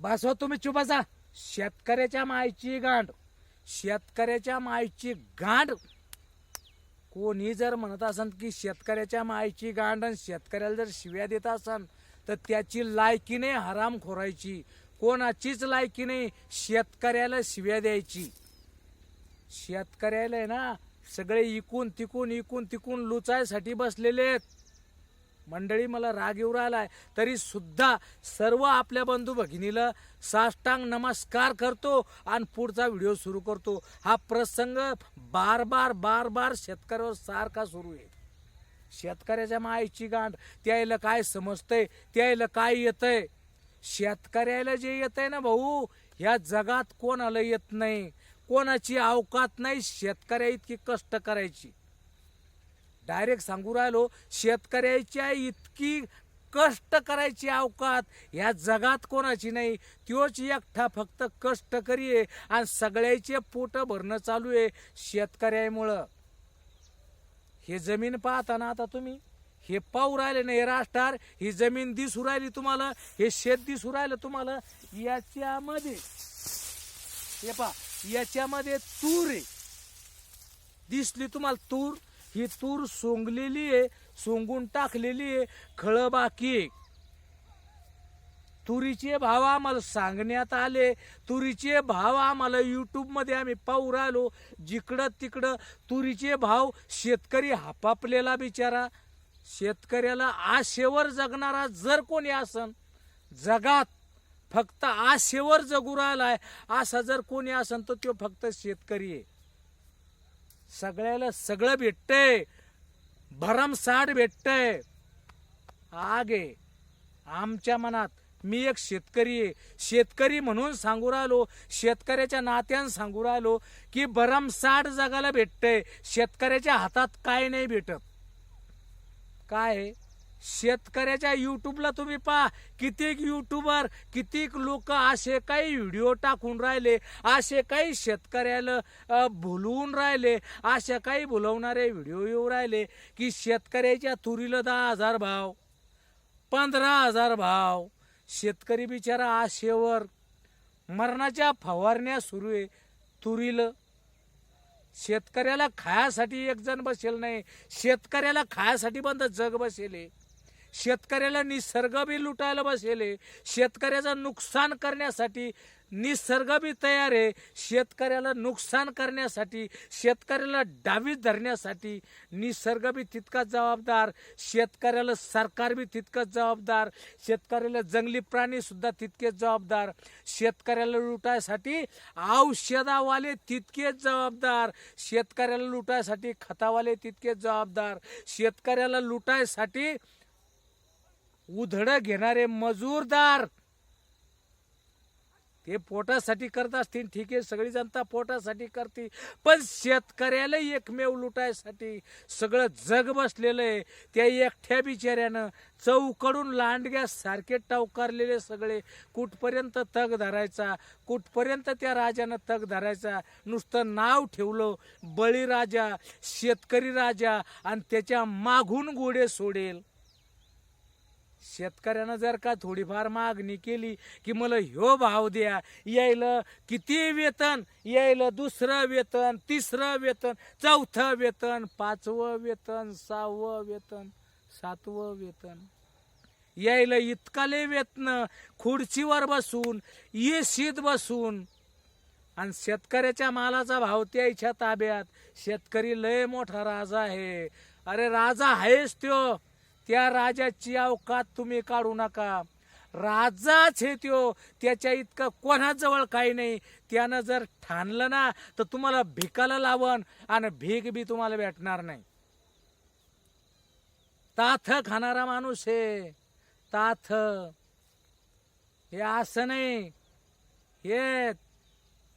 बस हो तुम्ही चुप असा शेतकऱ्याच्या मायची गांड. शेतकऱ्याच्या मायची गांड. कोणी जर म्हणत असन की शेतकऱ्याच्या मायची गांड आणि शेतकऱ्याला जर शिव्या देत असन तर त्याची लायकी नाही हराम खोरायची कोणाचीच लायकी नाही शेतकऱ्याला शिव्या द्यायची. शेतकऱ्याला आहे ना सगळे इकून तिकून इकून तिकून लुचायसाठी बसलेले आहेत. मंडळी मला राग येऊ राहिला तरी सुद्धा सर्व आपल्या बंधू भगिनीला साष्टांग नमस्कार करतो आणि पुढचा व्हिडिओ सुरू करतो. हा प्रसंग बार बार बार बार शेतकऱ्यावर सारखा सुरू आहे. शेतकऱ्याच्या मायची गांठ त्याला काय समजतंय त्याला काय येतंय? शेतकऱ्याला जे येतंय ना भाऊ ह्या जगात कोणाला येत नाही? कोणाची अवकात नाही? शेतकऱ्या इतकी कष्ट करायची. डायरेक्ट सांगू राहिलो शेतकऱ्याच्या इतकी कष्ट करायची अवकात ह्या जगात कोणाची नाही. त्योच एकटा फक्त कष्ट करी आहे आणि सगळ्याचे पोट भरणं चालू आहे शेतकऱ्यामुळं. हे जमीन पाहताना आता तुम्ही? हे पाहू राहिले ना हे राष्ट्रार ही जमीन दिसू राहिली तुम्हाला हे शेत दिसू राहिलं तुम्हाला याच्यामध्ये हे पा याच्यामध्ये तूर आहे. दिसली तुम्हाला तूर? ही तूर सोंगलेली आहे सोंगून टाकलेली आहे खळबाकी आहे. तुरीचे भाव आम्हाला सांगण्यात आले तुरीचे भाव आम्हाला यूट्यूबमध्ये आम्ही पाहू राहिलो. जिकडं तिकडं तुरीचे भाव शेतकरी हापापलेला बिचारा. शेतकऱ्याला आशेवर जगणारा जर कोणी असन जगात फक्त आशेवर जगू राहिलाय असा जर कोणी असन तर तो फक्त शेतकरी आहे. सगळ्याला सगळं भेटतंय. भरमसाठ भेटतंय. आग आहे आमच्या मनात मी एक शेतकरी आहे. शेतकरी म्हणून सांगू राहिलो शेतकऱ्याच्या नात्यानं सांगू राहिलो की भरमसाठ जगाला भेटतंय. शेतकऱ्याच्या हातात काय नाही भेटत. काय आहे? शेतकऱ्याच्या युट्यूबला तुम्ही पहा कितीक युट्यूबर कितीक लोक असे काही व्हिडिओ टाकून राहिले असे काही शेतकऱ्याला भुलवून राहिले असे काही भुलवणारे व्हिडिओ येऊ राहिले की शेतकऱ्याच्या तुरीला दहा हजार भाव पंधरा हजार भाव शेतकरी बिचारा आशेवर मरणाच्या फवारण्या सुरू आहे तुरीलं शेतकऱ्याला खायासाठी एक जण बसेल नाही शेतकऱ्याला खायासाठी बंद जग बसेल आहे. शेतकऱ्याला निसर्ग बी लुटायला बसेल शेतकऱ्याचं नुकसान करण्यासाठी निसर्ग बी तयार आहे शेतकऱ्याला नुकसान करण्यासाठी शेतकऱ्याला डावीत धरण्यासाठी निसर्ग बी तितकाच जबाबदार शेतकऱ्याला सरकार बी तितकंच जबाबदार शेतकऱ्याला जंगली प्राणीसुद्धा तितकेच जबाबदार शेतकऱ्याला लुटायसाठी औषधावाले तितकेच जबाबदार शेतकऱ्याला लुटायसाठी खतावाले तितकेच जबाबदार शेतकऱ्याला लुटायसाठी उधड घेणारे मजूरदार. ते पोटासाठी करत असतील ठीक आहे सगळी जनता पोटासाठी करते पण शेतकऱ्याला एकमेव लुटायसाठी सगळं जग बसलेलं आहे. त्या एकट्या बिचाऱ्यानं चौकडून लांडग्या सारखे टावकारलेले सगळे कुठपर्यंत तग धरायचा कुठपर्यंत त्या राजानं तग धरायचा नुसतं नाव ठेवलं बळीराजा शेतकरी राजा आणि त्याच्या मागून गोडे सोडेल. शेतकऱ्यानं जर का थोडीफार मागणी केली की मला ह्यो भाव द्या यायला किती वेतन यायला दुसरं वेतन तिसरं वेतन चौथं वेतन पाचवं वेतन सहावं वेतन सातवं वेतन. यायला इतकाले वेतन खुर्चीवर बसून येशीत बसून. आणि शेतकऱ्याच्या मालाचा भाव त्याच्या ताब्यात. शेतकरी लय मोठा राजा आहे. अरे राजा आहेस त्यो. त्या राजाची अवकात तुम्ही काढू नका. राजाच हे त्यो त्याच्या इतकं कोणाजवळ काही नाही. त्यानं जर ठाणलं ना तर तुम्हाला भिकाला लावण आणि भीक बी तुम्हाला भेटणार नाही. ताथ खाणारा माणूस हे ताथ. हे असं नाही. हे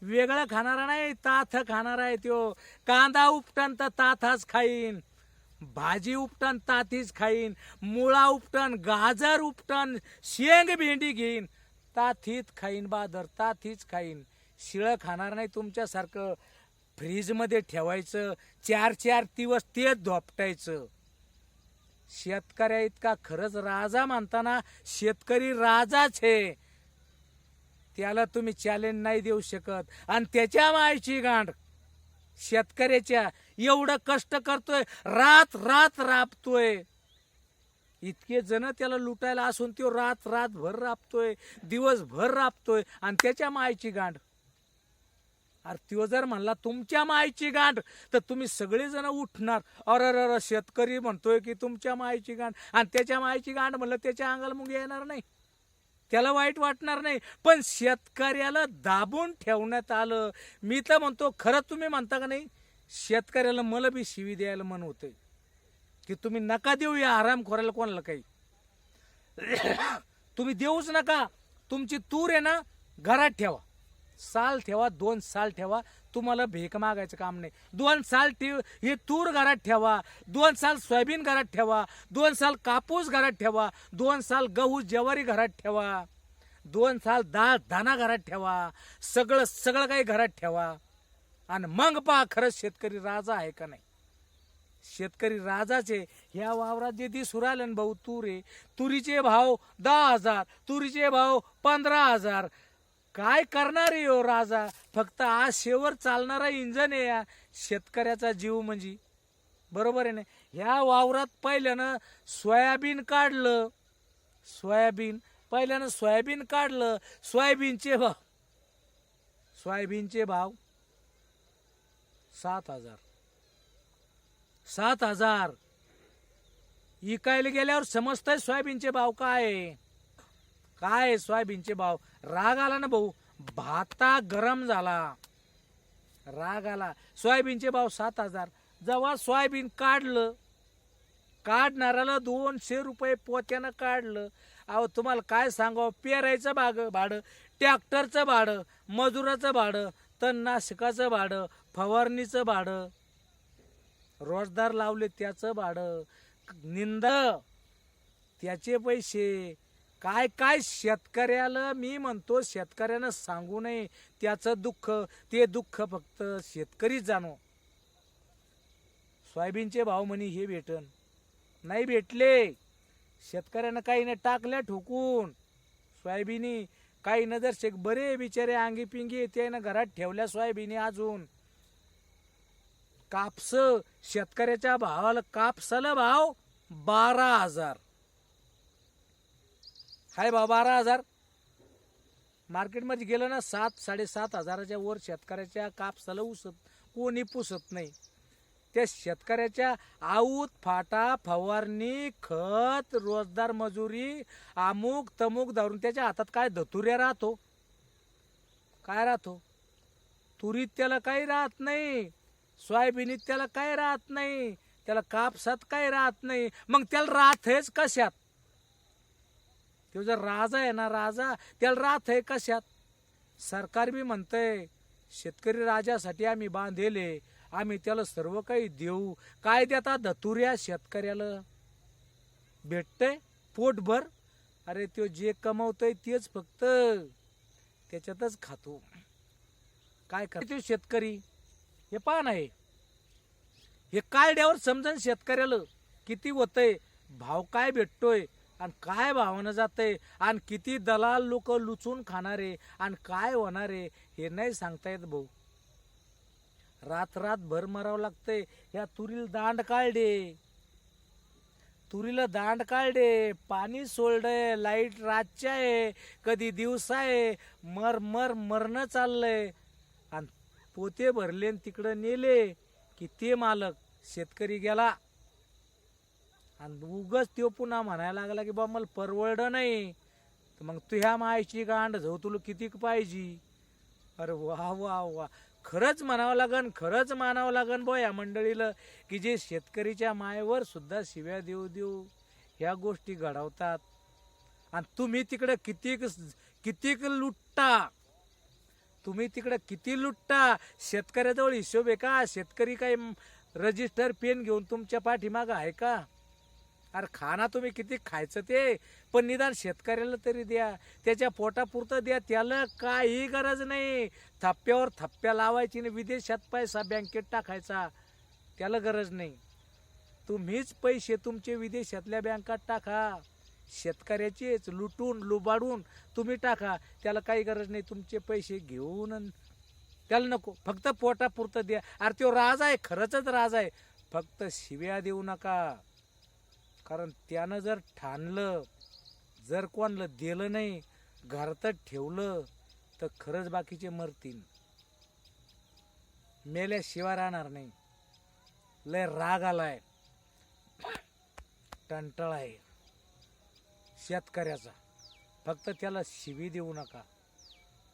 वेगळं खाणारा नाही ताथ खाणारा आहे त्यो. कांदा उपटन तर ताथाच खाईन. भाजी उपटन तातीच खाईन. मुळा उपटन गाजर उपटन शेंग भेंडी घेईन. तातीत खाईन बादर तातीच खाईन. शिळं खाणार नाही तुमच्यासारखं. फ्रीजमध्ये ठेवायचं चार चार दिवस तेच धोपटायचं. शेतकऱ्या इतका खरंच राजा मानताना शेतकरी राजाच आहे त्याला तुम्ही चॅलेंज नाही देऊ शकत. आणि त्याच्या मायची गांड. शेतकऱ्याच्या एवढं कष्ट करतोय रात रात राबतोय. इतके जण त्याला लुटायला असून तो रात रातभर राबतोय दिवसभर राबतोय आणि त्याच्या मायची गांड. अरे त्यो जर म्हणला तुमच्या मायची गांड तर तुम्ही सगळेजण उठणार. अरे अरे अरे शेतकरी म्हणतोय की तुमच्या मायची गांड. आणि त्याच्या मायची गांड म्हणलं त्याच्या अंगाला मुंग येणार नाही. त्याला वाईट वाटणार नाही. पण शेतकऱ्याला दाबून ठेवण्यात आलं. मी तर म्हणतो खरं तुम्ही म्हणता का नाही? शेतकऱ्याला मला बी शिवी द्यायला मन होतंय. की तुम्ही नका देऊ या आराम खोरायला कोणाला काही. तुम्ही देऊच नका. तुमची तूर आहे ना घरात ठेवा. साल ठेवा दोन साल ठेवा. तुम्हाला भेक मागायचं काम नाही. दोन साल ठेव हे तूर घरात ठेवा. दोन साल सोयाबीन घरात ठेवा. दोन साल कापूस घरात ठेवा. दोन साल गहू ज्वारी घरात ठेवा. दोन साल दाळ दाना घरात ठेवा. सगळं सगळं काही घरात ठेवा. आणि मग पहा खरंच शेतकरी राजा आहे का नाही. शेतकरी राजाचे ह्या वावरात जे दिसू राहिले ना भाऊ तूर आहे तुरीचे भाव दहा हजार तुरीचे भाव पंधरा हजार. काय करणार आहे हो राजा? फक्त आज शेवर चालणारा इंजन आहे या शेतकऱ्याचा जीव म्हणजे. बरोबर आहे ना? ह्या वावरात पहिल्यानं सोयाबीन काढलं. सोयाबीन पहिल्यानं सोयाबीन काढलं. सोयाबीनचे भाव. सोयाबीनचे भाव. सात हजार. सात हजार. इकायला गेल्यावर समजतंय सोयाबीनचे भाव काय? काय सोयाबीनचे भाव? राग आला ना भाऊ. भाता गरम झाला. राग आला. सोयाबीनचे भाव सात हजार. जेव्हा सोयाबीन काढलं काढणाऱ्याला दोनशे रुपये पोत्यानं काढलं. अहो तुम्हाला काय सांगावं? पेरायचं भाग भाडं ट्रॅक्टरचं भाडं मजुराचं भाडं तणनाशकाचं भाडं फवारणीचं भाडं रोजदार लावले त्याचं भाडं निंद त्याचे पैसे. काय काय शेतकऱ्याला मी म्हणतो शेतकऱ्यानं सांगू नये त्याचं दुःख ते दुःख फक्त शेतकरीच जाणो. सोयाबीनचे भाव म्हणे हे भेटन. नाही भेटले. शेतकऱ्यानं काही नाही टाकल्या ठोकून. सोयाबीनी काही न जर शेक बरे बिचारे अंगी पिंगी त्यानं घरात ठेवल्या सोयाबीनी अजून. कापस शेतकऱ्याच्या भावाला कापसाला भाव बारा हजार. हाय भाव बारा हजार. मार्केटमध्ये गेलं ना सात साडेसात हजाराच्या वर शेतकऱ्याच्या कापसाला उसत कोणी पुसत नाही. त्या शेतकऱ्याच्या आऊत फाटा फवारणी खत रोजदार मजुरी अमुक तमुक धरून त्याच्या हातात काय धतुऱ्या राहतो? काय राहतो? तुरीत त्याला काही राहत नाही. सोयाबीनीत त्याला काय राहत नाही. त्याला कापसात काय राहत नाही. मग त्याला राहतेच कशात? तो जर राजा आहे ना राजा त्याला राहत आहे कशात? सरकार बी म्हणतंय शेतकरी राजासाठी आम्ही बांधेले आम्ही त्याला सर्व काही देऊ. काय देता धतुऱ्या शेतकऱ्याला? भेटतंय पोटभर. अरे तो जे कमवतंय तेच फक्त त्याच्यातच खातो. काय करतो शेतकरी. हे पहा नाही हे. काढल्यावर समजन शेतकऱ्याला किती होतंय भाव काय भेटतोय आणि काय भावानं जातंय आणि किती दलाल लोक लुचून खाणारे आणि काय होणारे हे नाही सांगता येत भाऊ. रात रात भर मराव लागतंय या तुरीला दांड काढले तुरीला दांड काढले पाणी सोडलंय लाइट रातच्या आहे कधी दिवसा आहे मर मर मरणं चाललंय. पोते भरले आणि तिकडं नेले की ते मालक शेतकरी गेला. आणि उगच तो पुन्हा म्हणायला लागला की बा मला परवडलं नाही. तर मग तू ह्या मायची गांड जाऊ तुला कितीक पाहिजे? अरे वा वा वा. खरंच म्हणावं लागन खरंच मानावं लागन बो या मंडळीला की जे शेतकरीच्या मायेवर सुद्धा शिव्या देऊ देऊ ह्या गोष्टी घडवतात. आणि तुम्ही तिकडे कितीक कितीक लुटता? तुम्ही तिकडं किती लुटता? शेतकऱ्याजवळ हिशोब आहे का? शेतकरी काय रजिस्टर पेन घेऊन तुमच्या पाठीमागं आहे का? अरे खाना तुम्ही किती खायचं ते? पण निदान शेतकऱ्याला तरी द्या. त्याच्या पोटापुरतं द्या. त्याला काही गरज नाही. थप्प्यावर थप्प्या लावायची आणि विदेशात पैसा बँकेत टाकायचा. त्याला गरज नाही. तुम्हीच पैसे तुमचे विदेशातल्या बँकात टाका. शेतकऱ्याचीच लुटून लुबाडून तुम्ही टाका. त्याला काही गरज नाही. तुमचे पैसे घेऊन त्याला नको. फक्त पोटापुरतं द्या. अरे तो राज आहे. खरंच राज आहे. फक्त शिव्या देऊ नका. कारण त्यानं जर ठाणलं जर कोणलं दिलं नाही घरातच ठेवलं तर खरंच बाकीचे मरतील. मेल्याशिवाय राहणार नाही. लय राग आलाय. टंटळ आहे. शेतकऱ्याचा. फक्त त्याला शिवी देऊ नका.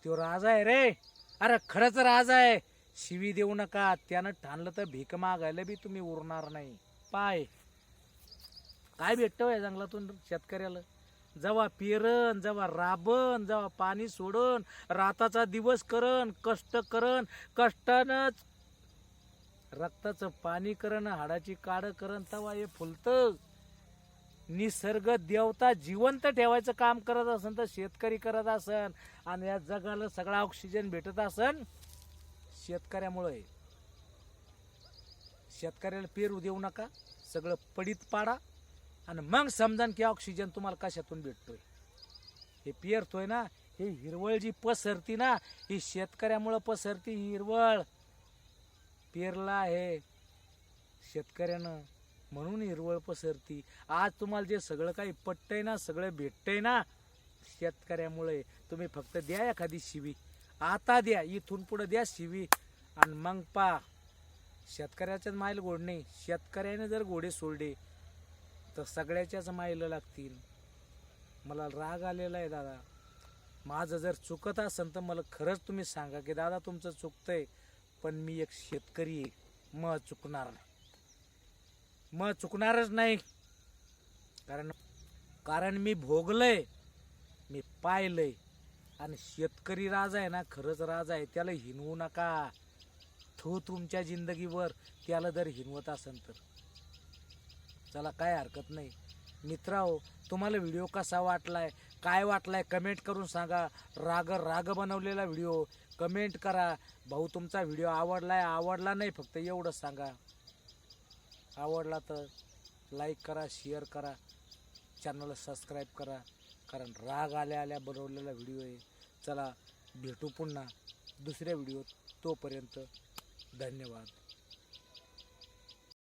तो राजा आहे रे. अरे खरंच राजा आहे. शिवी देऊ नका. त्यानं ठाणलं तर भीक मागायला बी तुम्ही उरणार नाही. पाय. काय भेटतं या जंगलातून शेतकऱ्याला? जेव्हा पेरण जेव्हा राबन जेव्हा पाणी सोडन राताचा दिवस करन कष्ट करन कष्टानंच रक्ताचं पाणी करण हाडाची काड करण तेव्हा हे फुलतं. निसर्ग देवता जिवंत ठेवायचं काम करत असन तर शेतकरी करत असन आणि या जगाला सगळा ऑक्सिजन भेटत असन शेतकऱ्यामुळे. शेतकऱ्याला पेरू देऊ नका सगळं पडीत पाडा आणि मग समजा की ऑक्सिजन तुम्हाला कशातून भेटतोय. हे पेरतोय ना हे हिरवळ जी पसरती ना ही शेतकऱ्यामुळं पसरती ही हिरवळ. पेरला आहे शेतकऱ्यानं म्हणून हिरवळ पसरती. आज तुम्हाला जे सगळं काही पटतंय ना सगळं भेटतंय ना शेतकऱ्यामुळे तुम्ही फक्त द्या एखादी शिवी. आता द्या इथून पुढं द्या शिवी. आणि मग पा शेतकऱ्याच्याच माईल गोड नाही. शेतकऱ्याने जर घोडे सोडले तर सगळ्याच्याच माईला लागतील. मला राग आलेला आहे दादा. माझं जर चुकत असेल तर मला खरंच तुम्ही सांगा की दादा तुमचं चुकतंय पण मी एक शेतकरी आहे. मग चुकणार नाही. मग चुकणारच नाही. कारण कारण मी भोगलंय. मी पाहिलंय. आणि शेतकरी राजा आहे ना खरंच राजा आहे. त्याला हिनवू नका. थू तुमच्या जिंदगीवर त्याला जर हिनवत असेल तर. चला काय हरकत नाही. मित्राओ हो, तुम्हाला व्हिडिओ कसा वाटलाय? काय वाटलाय? कमेंट करून सांगा. राग राग बनवलेला व्हिडिओ. कमेंट करा. भाऊ तुमचा व्हिडिओ आवडलाय? आवडला नाही फक्त एवढंच सांगा. आवडला तर लाईक करा शेअर करा चॅनलला सबस्क्राईब करा. कारण राग आल्या आल्या बनवलेला व्हिडिओ आहे. चला भेटू पुन्हा दुसऱ्या व्हिडिओत तोपर्यंत धन्यवाद.